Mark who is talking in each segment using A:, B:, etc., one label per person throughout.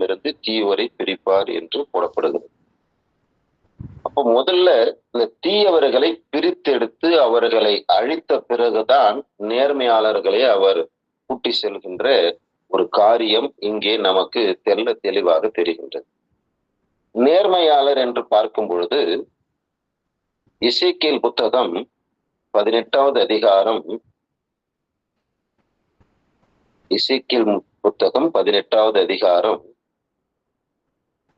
A: நல்வழியிடமிருந்து தீயோரை பிரிப்பார் என்று போடப்படுகிறது. அப்ப முதல்ல இந்த தீயவர்களை பிரித்தெடுத்து அவர்களை அழித்த பிறகுதான் நேர்மையாளர்களை அவர் கூட்டி செல்கின்ற ஒரு காரியம் இங்கே நமக்கு தெல்ல தெளிவாக தெரிகின்றது. நேர்மையாளர் என்று பார்க்கும் பொழுது இசைக்கியல் புத்தகம் பதினெட்டாவது அதிகாரம் இசைக்கியல் புத்தகம் பதினெட்டாவது அதிகாரம்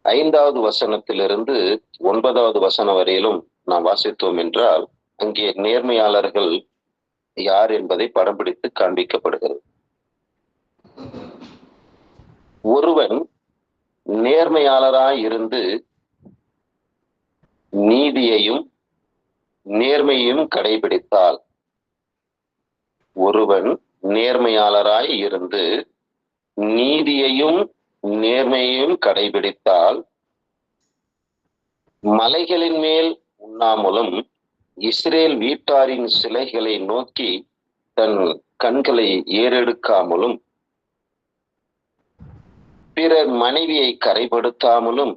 A: ஐந்தாவது வசனத்திலிருந்து ஒன்பதாவது வசனம் வரையிலும் நாம் வாசித்தோம் என்றால் அங்கே நேர்மையாளர்கள் யார் என்பதை படம் பிடித்து காண்பிக்கப்படுகிறது. ஒருவன் நேர்மையாளராய் இருந்து நீதியையும் நேர்மையையும் கடைபிடித்தால் ஒருவன் நேர்மையாளராய் இருந்து நீதியையும் நேர்மையும் கடைபிடித்தால் மலைகளின் மேல் உண்ணாமலும் இஸ்ரேல் வீட்டாரின் சிலைகளை நோக்கி தன் கண்களை ஏறெடுக்காமலும் பிறர் மனைவியை கரைபடுத்தாமலும்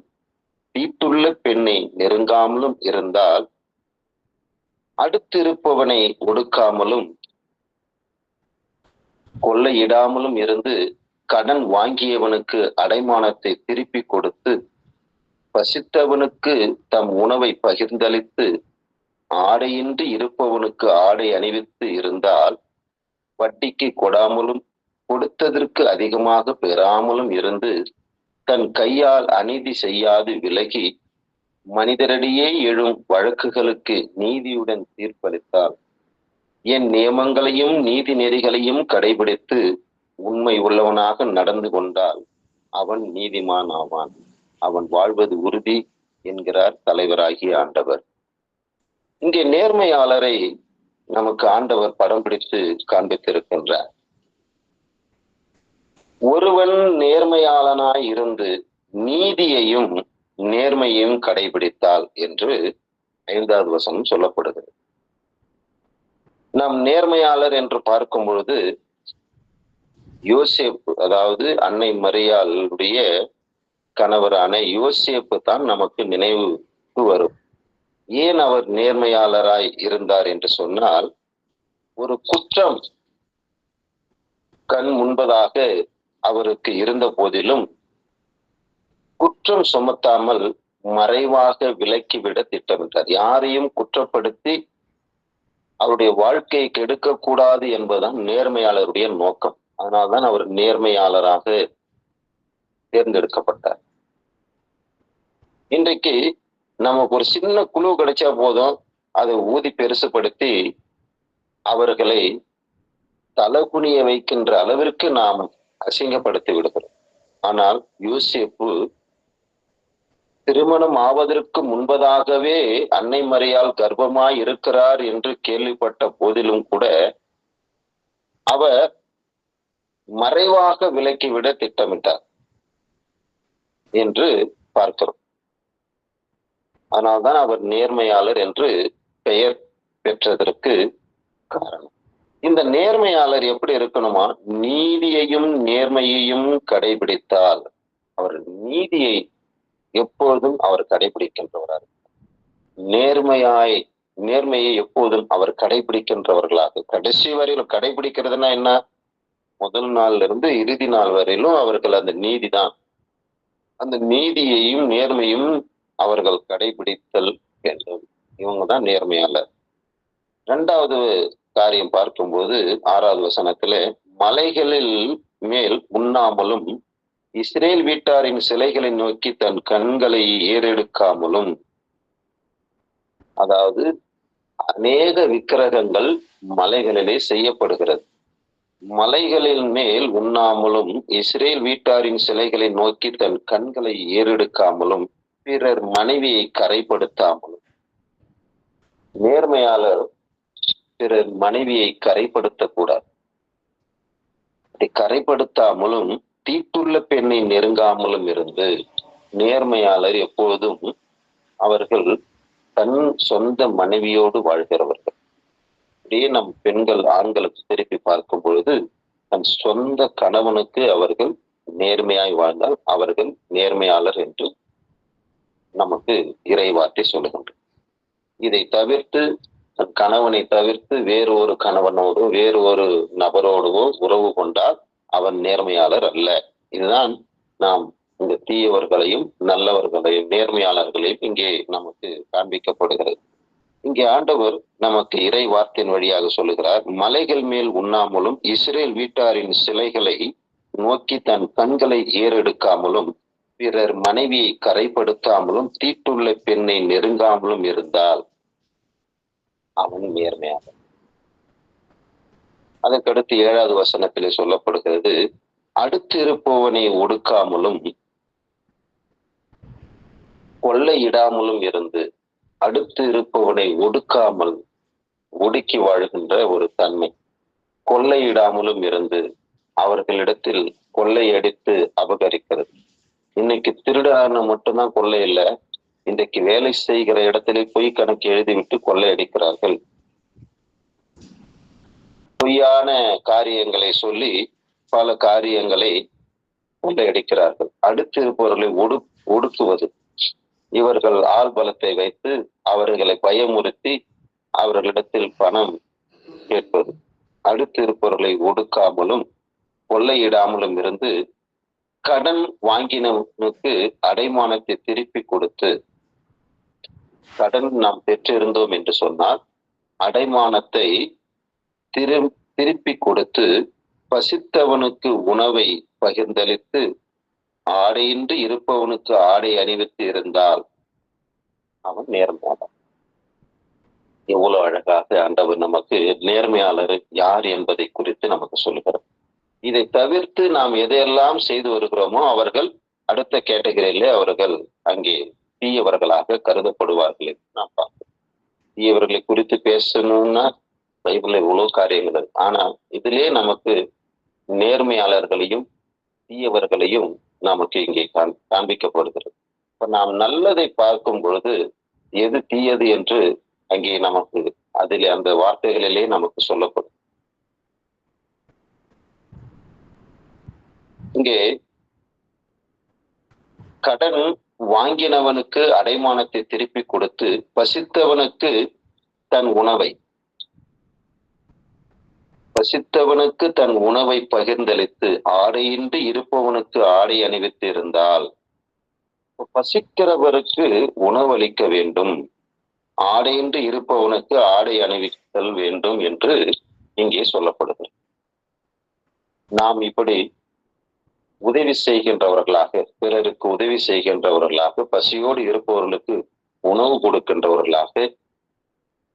A: வீட்டுள்ள பெண்ணை நெருங்காமலும் இருந்தால் அடுத்திருப்பவனை ஒடுக்காமலும் கொள்ளையிடாமலும் இருந்து கடன் வாங்கியவனுக்கு அடைமானத்தை திருப்பி கொடுத்து பசித்தவனுக்கு தம் உணவை பகிர்ந்தளித்து ஆடையின்றி இருப்பவனுக்கு ஆடை அணிவித்து இருந்தால் வட்டிக்கு கொடாமலும் கொடுத்ததற்கு அதிகமாக பெறாமலும் இருந்து தன் கையால் அநீதி செய்யாது விலகி மனிதரிடையே எழும் வழக்குகளுக்கு நீதியுடன் தீர்ப்பளித்தால் என் நியமங்களையும் நீதி நெறிகளையும் கடைபிடித்து உண்மை உள்ளவனாக நடந்து கொண்டால் அவன் நீதிமான் ஆவான். அவன் வாழ்வது உறுதி என்கிறார் தலைவராகிய ஆண்டவர். இங்கே நேர்மையாளரை நமக்கு ஆண்டவர் படம் பிடித்து காண்பித்திருக்கின்றார். ஒருவன் நேர்மையாளனாய் இருந்து நீதியையும் நேர்மையையும் கடைபிடித்தால் என்று ஐந்தாவது வசனம் சொல்லப்படுகிறது. நாம் நேர்மையாளர் என்று பார்க்கும் பொழுது யோசேப்பு அதாவது அன்னை மரியாளுடைய கணவரான யோசேப்பு தான் நமக்கு நினைவுக்கு வரும். ஏன் அவர் நேர்மையாளராய் இருந்தார் என்று சொன்னால் ஒரு குற்றம் கண் முன்பதாக அவருக்கு இருந்த போதிலும் குற்றம் சுமத்தாமல் மறைவாக விலக்கிவிட திட்டமிட்டார். யாரையும் குற்றப்படுத்தி அவருடைய வாழ்க்கையை கெடுக்க கூடாது என்பதுதான் நேர்மையாளருடைய நோக்கம். அதனால்தான் அவர் நேர்மையாளராக தேர்ந்தெடுக்கப்பட்டார். இன்றைக்கு நமக்கு ஒரு சின்ன குழு கிடைச்சா போதும் அதை ஊதி பெருசுப்படுத்தி அவர்களை தலகுனிய வைக்கின்ற அளவிற்கு நாம் அசிங்கப்படுத்தி விடுகிறோம். ஆனால் யூசேப்பு திருமணம் ஆவதற்கு முன்பதாகவே அன்னை மறையால் கர்ப்பமாய் இருக்கிறார் என்று கேள்விப்பட்ட போதிலும் கூட அவர் மறைவாக விலக்கிவிட திட்டமிட்டார் என்று பார்க்கிறோம். அதனால்தான் அவர் நேர்மையாளர் என்று பெயர் பெற்றதற்கு காரணம். இந்த நேர்மையாளர் எப்படி இருக்கணுமா? நீதியையும் நேர்மையையும் கடைபிடித்தால் அவர் நீதியை எப்பொழுதும் அவர் கடைபிடிக்கின்றவராக நேர்மையாய் நேர்மையை எப்போதும் அவர் கடைபிடிக்கின்றவர்களாக கடைசி வரையில் கடைபிடிக்கிறதுனா என்ன? முதல் நாள்ல இருந்து இறுதி நாள் வரையிலும் அவர்கள் அந்த நீதி தான் அந்த நீதியையும் நேர்மையும் அவர்கள் கடைபிடித்தல் வேண்டும். இவங்க தான் நேர்மையாளர். இரண்டாவது காரியம் பார்க்கும்போது ஆறாவது வசனத்துல மலைகளில் மேல் உண்ணாமலும் இஸ்ரேல் வீட்டாரின் சிலைகளை நோக்கி தன் கண்களை ஏறெடுக்காமலும். அதாவது அநேக விக்கிரகங்கள் மலைகளிலே செய்யப்படுகிறது. மலைகளின் மேல் உண்ணாமலும் இஸ்ரேல் வீட்டாரின் சிலைகளை நோக்கி தன் கண்களை ஏறெடுக்காமலும் பிறர் மனைவியை கரைப்படுத்தாமலும். நேர்மையாளர் பிறர் மனைவியை கரைப்படுத்தக்கூடாது. அப்படி கரைப்படுத்தாமலும் தீட்டுள்ள பெண்ணை நெருங்காமலும் இருந்து நேர்மையாளர் எப்பொழுதும் அவர்கள் தன் சொந்த மனைவியோடு வாழ்கிறவர்கள். அப்படியே நம் பெண்கள் ஆண்களுக்கு திருப்பி பார்க்கும் பொழுது தன் சொந்த கணவனுக்கு அவர்கள் நேர்மையாய் வாழ்ந்தால் அவர்கள் நேர்மையாளர் என்று நமக்கு இறைவார்த்தை சொல்லுகின்ற இதை தவிர்த்து தன் கணவனை தவிர்த்து வேறு ஒரு கணவனோடு வேறு ஒரு நபரோடவோ உறவு கொண்டால் அவன் நேர்மையாளர் அல்ல. இதுதான் நாம் இந்த தீயவர்களையும் நல்லவர்களையும் நேர்மையாளர்களையும் இங்கே நமக்கு காண்பிக்கப்படுகிறது. இங்கே ஆண்டவர் நமக்கு இறை வார்த்தையின் வழியாக சொல்லுகிறார் மலைகள் மேல் உண்ணாமலும் இஸ்ரேல் வீட்டாரின் சிலைகளை நோக்கி தன் கண்களை ஏறெடுக்காமலும் பிறர் மனைவியை கரைப்படுத்தாமலும் தீட்டுள்ள பெண்ணை நெருங்காமலும் இருந்தால் அவன் நேர்மையாக அதற்கடுத்து ஏழாவது வசனத்திலே சொல்லப்படுகிறது அடுத்து இருப்பவனை ஒடுக்காமலும் கொள்ளையிடாமலும் இருந்து அடுத்து இருப்பவனை ஒடுக்காமல் ஒடுக்கி வாழ்கின்ற ஒரு தன்மை. கொள்ளையிடாமலும் இருந்து அவர்களிடத்தில் கொள்ளையடித்து அபகரிக்கிறது. இன்னைக்கு திருடான மட்டும்தான் கொள்ளை இல்லை இன்றைக்கு வேலை செய்கிற இடத்திலே பொய் கணக்கு எழுதிவிட்டு கொள்ளையடிக்கிறார்கள் பொய்யான காரியங்களை சொல்லி பல காரியங்களை கொள்ளையடிக்கிறார்கள் அடுத்து இருப்பவர்களை ஒடு ஒடுக்குவது. இவர்கள் ஆள் பலத்தை வைத்து அவர்களை பயமுறுத்தி அவர்களிடத்தில் பணம் கேட்பது. அடுத்து இருப்பவர்களை ஒடுக்காமலும் கொள்ளையிடாமலும் இருந்து கடன் வாங்கினவனுக்கு அடைமானத்தை திருப்பி கொடுத்து கடன் நாம் பெற்றிருந்தோம் என்று சொன்னால் அடைமானத்தை திரு திருப்பி கொடுத்து பசித்தவனுக்கு உணவை பகிர்ந்தளித்து ஆடையின்றி இருப்பவனுக்கு ஆடை அணிவித்து இருந்தால் அவன் நேர்மையாளன் எவ்வளவு அழகாக ஆண்டவர் நமக்கு நேர்மையாளர் யார் என்பதை குறித்து நமக்கு சொல்லுகிறார். இதை தவிர்த்து நாம் எதையெல்லாம் செய்து வருகிறோமோ அவர்கள் அடுத்த கேட்டகரியிலே அவர்கள் அங்கே தீயவர்களாக கருதப்படுவார்கள் என்று நாம் பார்க்கிறோம். தீயவர்களை குறித்து பேசணும்னா பைபிள்ல இவ்வளவு காரியங்கள் ஆனா இதிலே நமக்கு நேர்மையாளர்களையும் தீயவர்களையும் நமக்கு இங்கே காண்பிக்கப்படுகிறது. இப்ப நாம் நல்லதை பார்க்கும் பொழுது எது தீயது என்று அங்கே நமக்கு அதில் அந்த வார்த்தைகளிலே நமக்கு சொல்லப்படும். இங்கே கடன் வாங்கினவனுக்கு அடைமானத்தை திருப்பி கொடுத்து பசித்தவனுக்கு தன் உணவை பசித்தவனுக்கு தன் உணவை பகிர்ந்தளித்து ஆடையின்றி இருப்பவனுக்கு ஆடை அணிவித்து இருந்தால் பசிக்கிறவருக்கு உணவளிக்க வேண்டும். ஆடையின்றி இருப்பவனுக்கு ஆடை அணிவித்தல் வேண்டும் என்று இங்கே சொல்லப்படுது நாம் இப்படி உதவி செய்கின்றவர்களாக பிறருக்கு உதவி செய்கின்றவர்களாக பசியோடு இருப்பவர்களுக்கு உணவு கொடுக்கின்றவர்களாக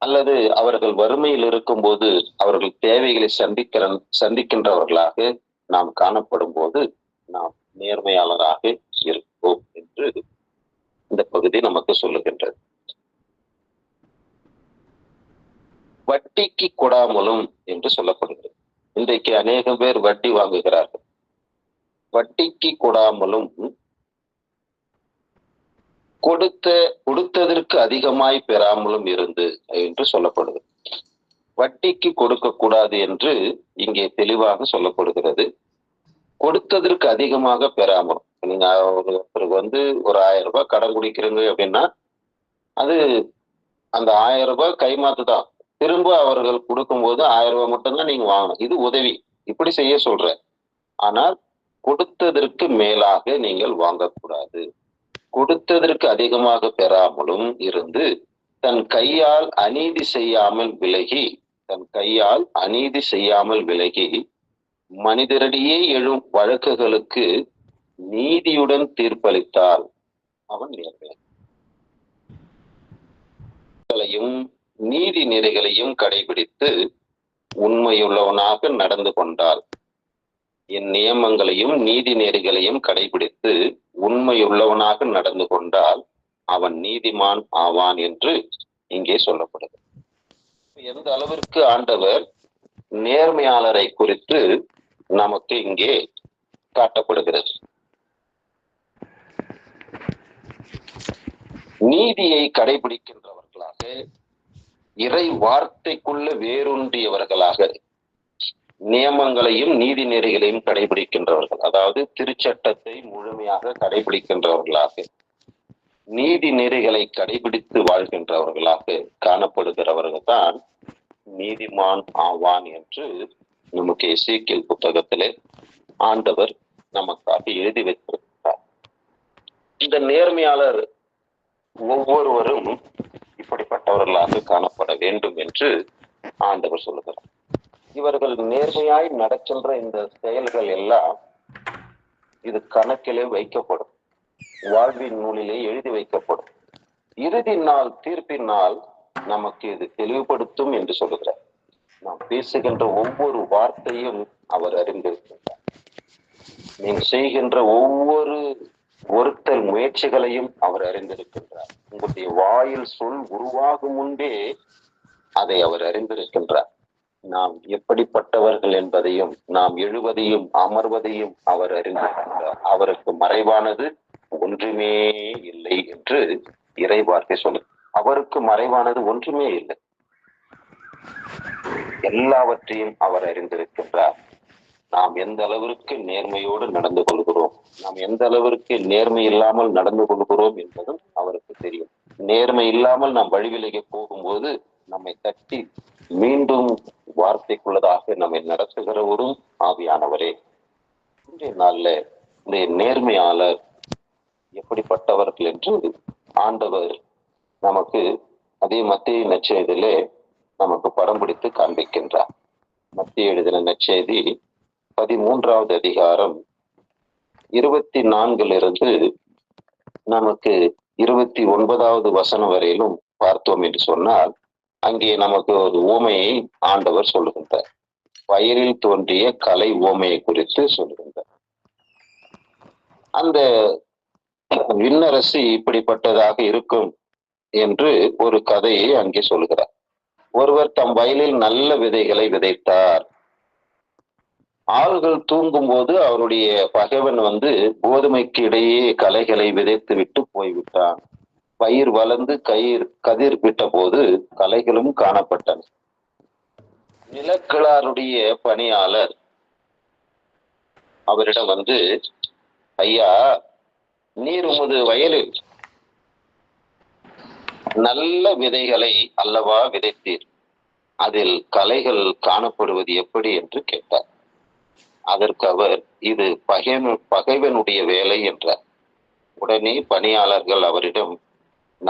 A: அல்லது அவர்கள் வறுமையில் இருக்கும் போது அவர்கள் தேவைகளை சந்திக்கிற சந்திக்கின்றவர்களாக நாம் காணப்படும் போது நாம் நேர்மையாளராக இருப்போம் என்று இந்த பகுதி நமக்கு சொல்லுகின்றது. வட்டிக்கு கொடாமலும் என்று சொல்லப்படுகிறது. இன்றைக்கு அநேக பேர் வட்டி வாங்குகிறார்கள். வட்டிக்கு கொடாமலும் கொடுத்த கொடுத்ததற்கு அதிகமாய் பெறாமலும் இருந்து என்று சொல்லப்படுது. வட்டிக்கு கொடுக்க கூடாது என்று இங்கே தெளிவாக சொல்லப்படுகிறது. கொடுத்ததற்கு அதிகமாக பெறாமலும். நீங்க ஒருத்தருக்கு வந்து ஒரு ஆயிரம் ரூபாய் கடன் குடிக்கிறீங்க அப்படின்னா அது அந்த ஆயிரம் ரூபாய் கைமாத்து தான் திரும்ப அவர்கள் கொடுக்கும்போது ஆயிரம் ரூபாய் மட்டும்தான் நீங்க வாங்கணும். இது உதவி. இப்படி செய்ய சொல்ற ஆனால் கொடுத்ததற்கு மேலாக நீங்கள் வாங்கக்கூடாது. கொடுத்ததற்கு அதிகமாக பெறாமலும் இருந்து தன் கையால் அநீதி செய்யாமல் விலகி தன் கையால் அநீதி செய்யாமல் விலகி மனிதரிடையே எழும் வழக்குகளுக்கு நீதியுடன் தீர்ப்பளித்தால் அவன் நேர்களையும் நீதி நெறிகளையும் கடைபிடித்து உண்மையுள்ளவனாக நடந்து கொண்டாள் என் நியமங்களையும் நீதி நெறிகளையும் கடைபிடித்து உண்மையுள்ளவனாக நடந்து கொண்டால் அவன் நீதிமான் ஆவான் என்று இங்கே சொல்லப்படுது. எந்த அளவிற்கு ஆண்டவர் நேர்மையாளரை குறித்து நமக்கு இங்கே காட்டப்படுகிறது? நீதியை கடைபிடிக்கின்றவர்களாக இறை வார்த்தைக்குள்ள வேரூன்றியவர்களாக நியமங்களையும் நீதி நெறிகளையும் கடைபிடிக்கின்றவர்கள். அதாவது திருச்சட்டத்தை முழுமையாக கடைபிடிக்கின்றவர்களாக நீதி நெறிகளை கடைபிடித்து வாழ்கின்றவர்களாக காணப்படுகிறவர்கள் தான் நீதிமான் ஆவான் என்று நமக்கு இசைக்கியல் புத்தகத்திலே ஆண்டவர் நமக்காக எழுதி வைத்திருக்கிறார். இந்த நேர்மையாளர் ஒவ்வொருவரும் இப்படிப்பட்டவர்களாக காணப்பட வேண்டும் என்று ஆண்டவர் சொல்லுகிறார். இவர்கள் நேர்மையாய் நடக்கின்ற இந்த செயல்கள் எல்லாம் இது கணக்கிலே வைக்கப்படும். வாழ்வின் நூலிலே எழுதி வைக்கப்படும். இறுதி நாள் தீர்ப்பின் நாள் நமக்கு இது தெளிவுபடுத்தும் என்று சொல்லுகிறார். நாம் பேசுகின்ற ஒவ்வொரு வார்த்தையும் அவர் அறிந்திருக்கின்றார். நீங்கள் செய்கின்ற ஒவ்வொரு ஒருத்தர் முயற்சிகளையும் அவர் அறிந்திருக்கின்றார். உங்களுடைய வாயில் சொல் உருவாகும் முன்பே அதை அவர் அறிந்திருக்கின்றார். நாம் எப்படிப்பட்டவர்கள் என்பதையும் நாம் எழுவதையும் அமர்வதையும் அவர் அறிந்திருக்கின்றார். அவருக்கு மறைவானது ஒன்றுமே இல்லை என்று இறை வார்த்தை சொல்லு அவருக்கு மறைவானது ஒன்றுமே இல்லை. எல்லாவற்றையும் அவர் அறிந்திருக்கின்றார். நாம் எந்த அளவிற்கு நேர்மையோடு நடந்து கொள்கிறோம் நாம் எந்த அளவிற்கு நேர்மை இல்லாமல் நடந்து கொள்கிறோம் என்பதும் அவருக்கு தெரியும். நேர்மை இல்லாமல் நாம் வழிவிலகி போகும்போது நம்மை தட்டி மீண்டும் வார்த்தைக்குள்ளதாக நம்மை நடத்துகிறவரும் ஆவியானவரே. இன்றைய நாள்ல இந்த நேர்மையாளர் எப்படிப்பட்டவர்கள் என்று ஆண்டவர் நமக்கு அதே மத்திய நற்செய்தியிலே நமக்கு படம் பிடித்து காண்பிக்கின்றார். மத்திய எழுதின நச்செய்தி பதிமூன்றாவது அதிகாரம் இருபத்தி நான்கிலிருந்து நமக்கு இருபத்தி ஒன்பதாவது வசனம் வரையிலும் பார்த்தோம் என்று சொன்னால் அங்கே நமக்கு ஒரு ஓமையை ஆண்டவர் சொல்லுகின்றார். வயலில் தோன்றிய கலை ஓமையை குறித்து சொல்லுகின்றார். அந்த விண்ணரசு இப்படிப்பட்டதாக இருக்கும் என்று ஒரு கதையை அங்கே சொல்கிறார் ஒருவர் தம் வயலில் நல்ல விதைகளை விதைத்தார். ஆள்கள் தூங்கும் போது அவருடைய பகைவன் வந்து கோதுமைக்கு இடையே கலைகளை விதைத்து விட்டு போய்விட்டான். பயிர் வளர்ந்து கயிர் கதிர் விட்ட போது கலைகளும் காணப்பட்டன. நிலக்கிழாருடைய பணியாளர் அவரிடம் வந்து ஐயா நீர் உமது வயலில் நல்ல விதைகளை அல்லவா விதைத்தீர்? அதில் கலைகள் காணப்படுவது எப்படி? என்று கேட்டார். அதற்கு அவர் இது பகைவன் பகைவனுடைய வேலை என்றார். உடனே பணியாளர்கள் அவரிடம்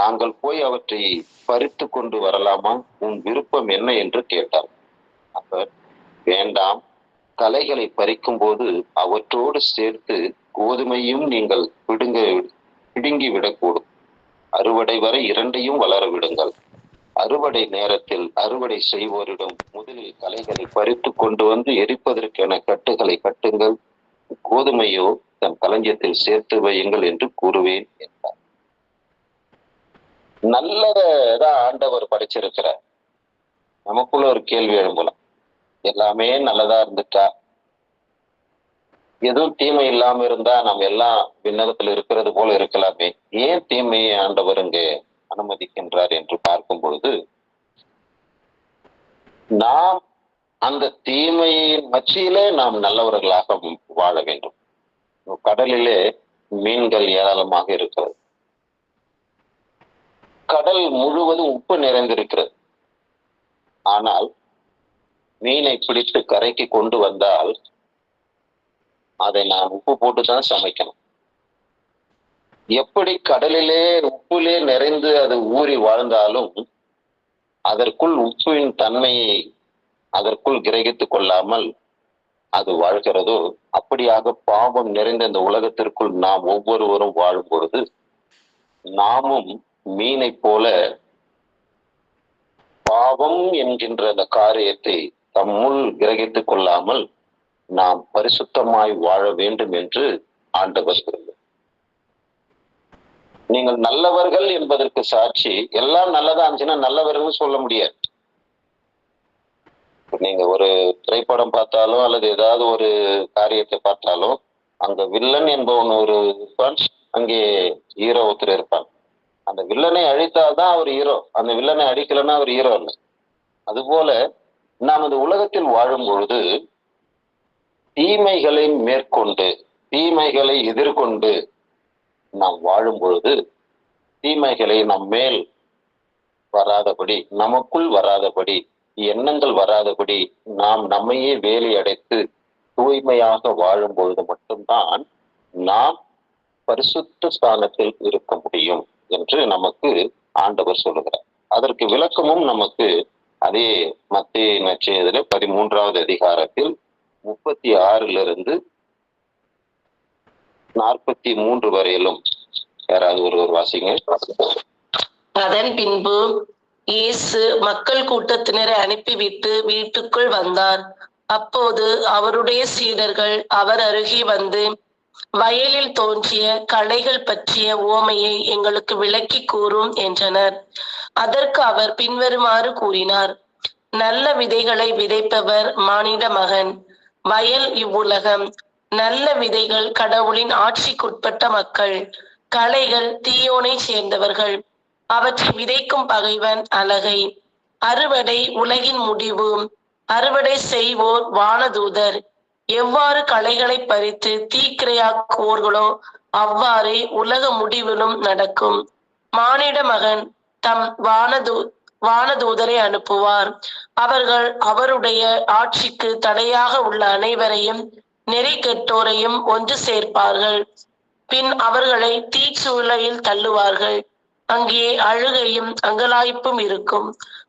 A: நாங்கள் போய் அவற்றை பறித்து கொண்டு வரலாமா? உன் விருப்பம் என்ன என்று கேட்டார். அவர் வேண்டாம். கலைகளை பறிக்கும் போது அவற்றோடு சேர்த்து கோதுமையும் நீங்கள் பிடுங்க பிடுங்கி விடக்கூடும் அறுவடை வரை இரண்டையும் வளர விடுங்கள். அறுவடை நேரத்தில் அறுவடை செய்வோரிடம் முதலில் கலைகளை பறித்து கொண்டு வந்து எரிப்பதற்கென கட்டுகளை கட்டுங்கள். கோதுமையோ தன் களஞ்சியத்தில் சேர்த்து வையுங்கள் என்று கூறுவேன் என்றார். நல்லதான் ஆண்டவர் படைச்சிருக்கிறார். நமக்குள்ள ஒரு கேள்வி எழும்பலாம். எல்லாமே நல்லதா இருந்துட்டா எதுவும் தீமை இல்லாம இருந்தா நம்ம எல்லாம் விண்ணகத்துல இருக்கிறது போல இருக்கலாமே. ஏன் தீமையை ஆண்டவர் இங்கே அனுமதிக்கின்றார் என்று பார்க்கும் பொழுது நாம் அந்த தீமையின் மத்தியிலே நாம் நல்லவர்களாக வாழ வேண்டும். கடலிலே மீன்கள் ஏராளமாக இருக்கிறது. கடல் முழுவதும் உப்பு நிறைந்திருக்கிறது. ஆனால் மீனை பிடித்து கரைக்கு கொண்டு வந்தால் அதை நான் உப்பு போட்டு தான் சமைக்கணும். எப்படி கடலிலே உப்புலே நிறைந்து அது ஊறி வாழ்ந்தாலும் அதற்குள் உப்பின் தன்மையை அதற்குள் கிரகித்துக் கொள்ளாமல் அது வாழ்கிறதோ அப்படியாக பாவம் நிறைந்த இந்த உலகத்திற்குள் நாம் ஒவ்வொருவரும் வாழும் பொழுது நாமும் மீனை போல பாவம் என்கின்ற அந்த காரியத்தை தம்முள் கிரகித்துக் கொள்ளாமல் நாம் பரிசுத்தமாய் வாழ வேண்டும் என்று ஆண்டவர் சொல்லுங்கள் நீங்கள் நல்லவர்கள் என்பதற்கு சாட்சி எல்லாம் நல்லதா இருந்துச்சுன்னா நல்லவர்கள் சொல்ல முடியாது. நீங்க ஒரு திரைப்படம் பார்த்தாலும் அல்லது ஏதாவது ஒரு காரியத்தை பார்த்தாலும் அங்க வில்லன் என்பவன் ஒரு இருப்பான் அங்கே ஹீரோ ஒருத்தர் இருப்பான். அந்த வில்லனை அழித்தால்தான் அவர் ஹீரோ அந்த வில்லனை அடிக்கலன்னா அவர் ஹீரோ இல்லை அதுபோல நாம் இந்த உலகத்தில் வாழும் பொழுது தீமைகளை மேற்கொண்டு தீமைகளை எதிர்கொண்டு நாம் வாழும் பொழுது தீமைகளை நம் மேல் வராதபடி நமக்குள் வராதபடி எண்ணங்கள் வராதபடி நாம் நம்மையே வேலை அடைத்து தூய்மையாக வாழும் பொழுது மட்டும்தான் நாம் பரிசுத்த ஸ்தானத்தில் இருக்க முடியும். என்று நமக்கு ஆண்டவர் சொல்லுகிறார். அதற்கு விளக்கமும் நமக்கு அதே மத்திய நச்செய்தில பதிமூன்றாவது அதிகாரத்தில் முப்பத்தி ஆறிலிருந்து நாற்பத்தி மூன்று வரையிலும் யாராவது ஒருவர் வாசிங்க.
B: அதன் பின்பு இயேசு மக்கள் கூட்டத்தினரை அனுப்பிவிட்டு வீட்டுக்குள் வந்தார். அப்போது அவருடைய சீடர்கள் அவர் அருகே வந்து வயலில் தோன்றிய கலைகள் பற்றிய ஓமையை எங்களுக்கு விளக்கி கூறும் என்றனர். அதற்கு அவர் பின்வருமாறு கூறினார். நல்ல விதைகளை விதைப்பவர் மானிட மகன். வயல் இவ்வுலகம். நல்ல விதைகள் கடவுளின் ஆட்சிக்குட்பட்ட மக்கள். கலைகள் தீயோனை சேர்ந்தவர்கள். அவற்றை விதைக்கும் பகைவன் அலகை அறுவடை உலகின் முடிவு. அறுவடை செய்வோர் வானதூதர். எவ்வாறு களைகளை பறித்து தீக்கிரையாக்குவோர்களோ அவ்வாறே உலக முடிவிலும் நடக்கும். மானிட மகன் தம் வானதூ வானதூதரை அனுப்புவார். அவர்கள் அவருடைய ஆட்சிக்கு தடையாக உள்ள அனைவரையும் நெறி கெட்டோரையும் ஒன்று சேர்ப்பார்கள். பின் அவர்களை தீச்சூளையில் தள்ளுவார்கள். அங்கே அழுகையும் அங்கலாய்ப்பும் இருக்கும்.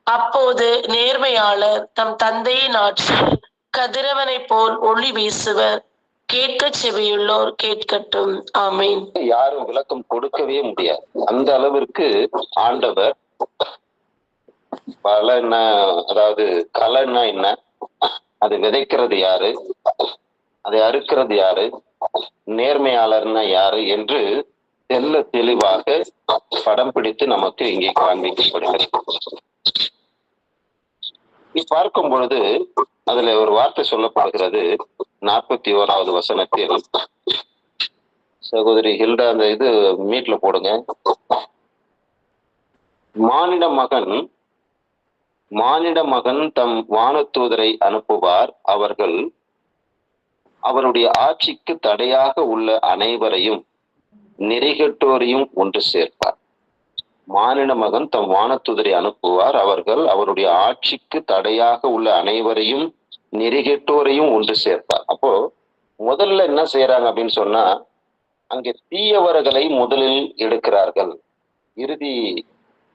B: அப்போது நேர்மையாளர் தம் தந்தையின் ஆட்சியில் கதிரவனை போல் ஒளி வீசுவர். கேட்க செவியுள்ளோர் கேட்கட்டும். ஆமீன்.
A: யாரும் விளக்கம் கொடுக்கவே முடியாது. அந்த அளவிற்கு ஆண்டவர் பலன அதாவது கலைன்னா என்ன? அது விதைக்கிறது யாரு? அதை அறுக்கிறது யாரு? நேர்மையாளர்னா யாரு? என்று தெல்ல தெளிவாக படம் பிடித்து நமக்கு இங்கே காண்பிக்கப்படுகிறது. பார்க்கும் பொழுது அதுல ஒரு வார்த்தை சொல்லப்படுகிறது. நாற்பத்தி ஓராவது வசனத்தில் சகோதரி ஹில்டா அந்த இது மீட்ல போடுங்க. மானிட மகன் மானிட மகன் தம் வானத்தூதரை அனுப்புவார். அவர்கள் அவருடைய ஆட்சிக்கு தடையாக உள்ள அனைவரையும் நிறைகட்டோரையும் ஒன்று சேர்ப்பார். மானிட மகன் தம் வானத்துதரை அனுப்புவார். அவர்கள் அவருடைய ஆட்சிக்கு தடையாக உள்ள அனைவரையும் நெறிகெட்டோரையும் ஒன்று சேர்ப்பார். அப்போ முதல்ல என்ன செய்யறாங்க அப்படின்னு சொன்னா அங்கே தீயவர்களை முதலில் எடுக்கிறார்கள். இறுதி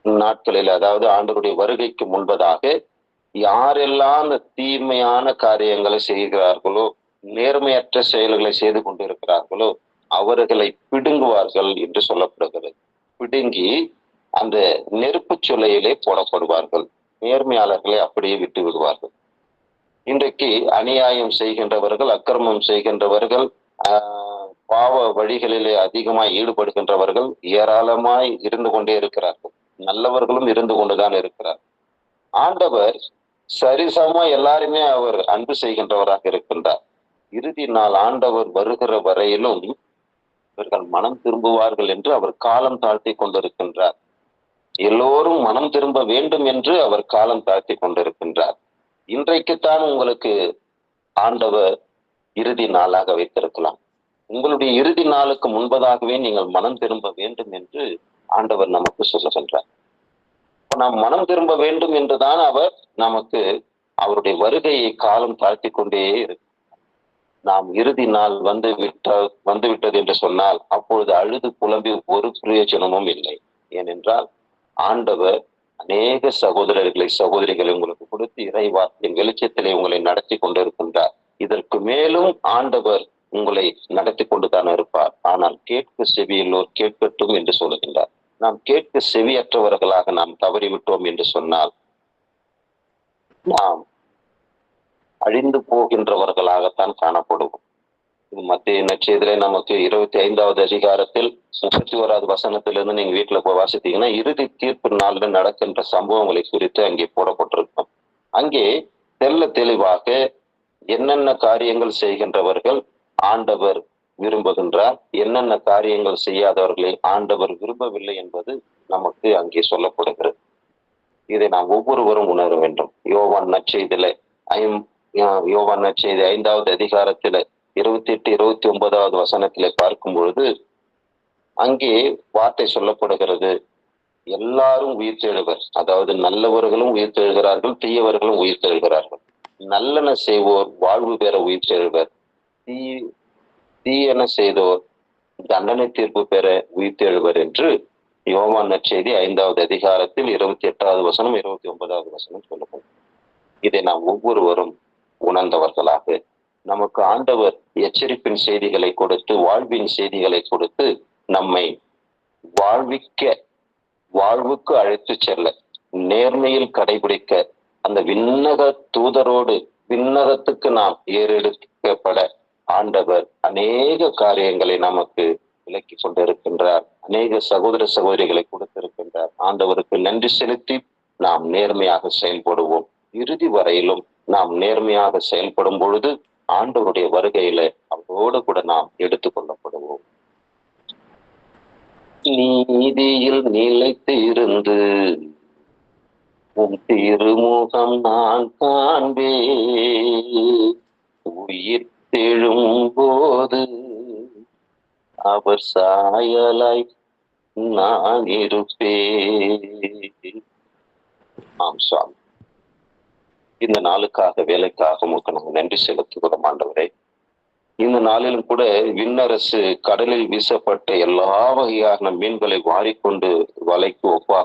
A: நாட்களில் அதாவது ஆண்டருடைய வருகைக்கு முன்பதாக யாரெல்லாம் அந்த தீமையான காரியங்களை செய்கிறார்களோ நேர்மையற்ற செயல்களை செய்து கொண்டிருக்கிறார்களோ அவர்களை பிடுங்குவார்கள் என்று சொல்லப்படுகிறது. பிடுங்கி அந்த நெருப்பு சொல்லையிலே போடப்படுவார்கள். நேர்மையாளர்களை அப்படியே விட்டு விடுவார்கள். இன்றைக்கு அநியாயம் செய்கின்றவர்கள் அக்கிரமம் செய்கின்றவர்கள் ஆஹ் பாவ வழிகளிலே அதிகமாய் ஈடுபடுகின்றவர்கள் ஏராளமாய் இருந்து கொண்டே இருக்கிறார்கள். நல்லவர்களும் இருந்து கொண்டுதான் இருக்கிறார். ஆண்டவர் சரிசமா எல்லாருமே அவர் அன்பு செய்கின்றவராக இருக்கின்றார். இறுதி நாள் ஆண்டவர் வருகிற வரையிலும் இவர்கள் மனம் திரும்புவார்கள் என்று அவர் காலம் தாழ்த்தி கொண்டிருக்கின்றார். எல்லோரும் மனம் திரும்ப வேண்டும் என்று அவர் காலம் தாழ்த்தி கொண்டிருக்கின்றார். இன்றைக்குத்தான் உங்களுக்கு ஆண்டவர் இறுதி நாளாக வைத்திருக்கலாம். உங்களுடைய இறுதி நாளுக்கு முன்பதாகவே நீங்கள் மனம் திரும்ப வேண்டும் என்று ஆண்டவர் நமக்கு சொல்லுகின்றார் நாம் மனம் திரும்ப வேண்டும் என்றுதான் அவர் நமக்கு அவருடைய வருகையை காலம் தாழ்த்தி கொண்டே இருக்கு. நாம் இறுதி நாள் வந்து விட்ட வந்து விட்டது என்று சொன்னால் அப்பொழுது அழுது புலம்பி ஒரு பிரயோஜனமும் இல்லை. ஏனென்றால் ஆண்டவர் அநேக சகோதரர்களை சகோதரிகளை உங்களுக்கு கொடுத்து இறைவார்த்தையின் வெளிச்சத்திலே உங்களை நடத்தி கொண்டிருக்கின்றார். இதற்கு மேலும் ஆண்டவர் உங்களை நடத்தி கொண்டுதான் இருப்பார். ஆனால் கேட்க செவியுள்ளோர் கேட்கட்டும் என்று சொல்லுகின்றார். நாம் கேட்க செவியற்றவர்களாக நாம் தவறிவிட்டோம் என்று சொன்னால் நாம் அழிந்து போகின்றவர்களாகத்தான் காணப்படுவோம். மத்திய நச்செய்திலே நமக்கு இருபத்தி ஐந்தாவது அதிகாரத்தில் முப்பத்தி ஓராவது வசனத்திலிருந்து நீங்க வீட்டுல போய் வாசித்தீங்கன்னா இறுதி தீர்ப்பு நாளில் நடக்கின்ற சம்பவங்களை குறித்து அங்கே போடப்பட்டிருக்கும். அங்கே தெல்ல தெளிவாக என்னென்ன காரியங்கள் செய்கின்றவர்கள் ஆண்டவர் விரும்புகின்றார் என்னென்ன காரியங்கள் செய்யாதவர்களை ஆண்டவர் விரும்பவில்லை என்பது நமக்கு அங்கே சொல்லப்படுகிறது. இதை நாம் ஒவ்வொருவரும் உணர வேண்டும். யோவான் நச்செய்தில ஐம் யோவான் நச்செய்தி ஐந்தாவது அதிகாரத்துல இருபத்தி எட்டு இருபத்தி ஒன்பதாவது வசனத்திலே பார்க்கும் பொழுது அங்கே வார்த்தை சொல்லப்படுகிறது. எல்லாரும் உயிர் உயிர்த்தெழுவர் அதாவது நல்லவர்களும் உயிர்த்தெழுகிறார்கள் தீயவர்களும் உயிர்த்தெழுகிறார்கள் நல்லன செய்வோர் வாழ்வு பெற உயிர் உயிர்த்தெழுவர் தீ தீயன செய்தோர் தண்டனை தீர்ப்பு பெற உயிர்த்தெழுவர் என்று யோவான் நற்செய்தி ஐந்தாவது அதிகாரத்தில் இருபத்தி எட்டாவது வசனம் இருபத்தி ஒன்பதாவது வசனம் சொல்லப்படும். இதை நாம் ஒவ்வொருவரும் உணர்ந்தவர்களாக நமக்கு ஆண்டவர் எச்சரிப்பின் செய்திகளை கொடுத்து வாழ்வின் செய்திகளை கொடுத்து நம்மை வாழ்விக்க வாழ்வுக்கு அழைத்து செல்ல நேர்மையில் கடைபிடிக்க அந்த விண்ணக தூதரோடு விண்ணகத்துக்கு நாம் ஏறெடுக்கப்பட ஆண்டவர் அநேக காரியங்களை நமக்கு விலக்கி கொண்டிருக்கின்றார். அநேக சகோதர சகோதரிகளை கொடுத்திருக்கின்றார். ஆண்டவருக்கு நன்றி செலுத்தி நாம் நேர்மையாக செயல்படுவோம். இறுதி வரையிலும் நாம் நேர்மையாக செயல்படும் பொழுது ஆண்டவருடைய வருகையில அவரோடு கூட நாம் எடுத்துக் கொள்ளப்படுவோம் நீதியில் நிலைத்து இருந்து உன் திருமுகம் நான் காண்பே உயிர் தெழும் போது அவர் சாயலாய் நான் இருப்பேன். ஆம் சுவாமி. இந்த நாளுக்காக வேலைக்காக உங்களுக்கு நாங்கள் நன்றி செலுத்துகிறோம் ஆண்டவரே. இந்த நாளிலும் கூட விண்ணரசு கடலில் வீசப்பட்ட எல்லா வகையான மீன்களை வாரிக்கொண்டு வலைக்கு ஒப்பாக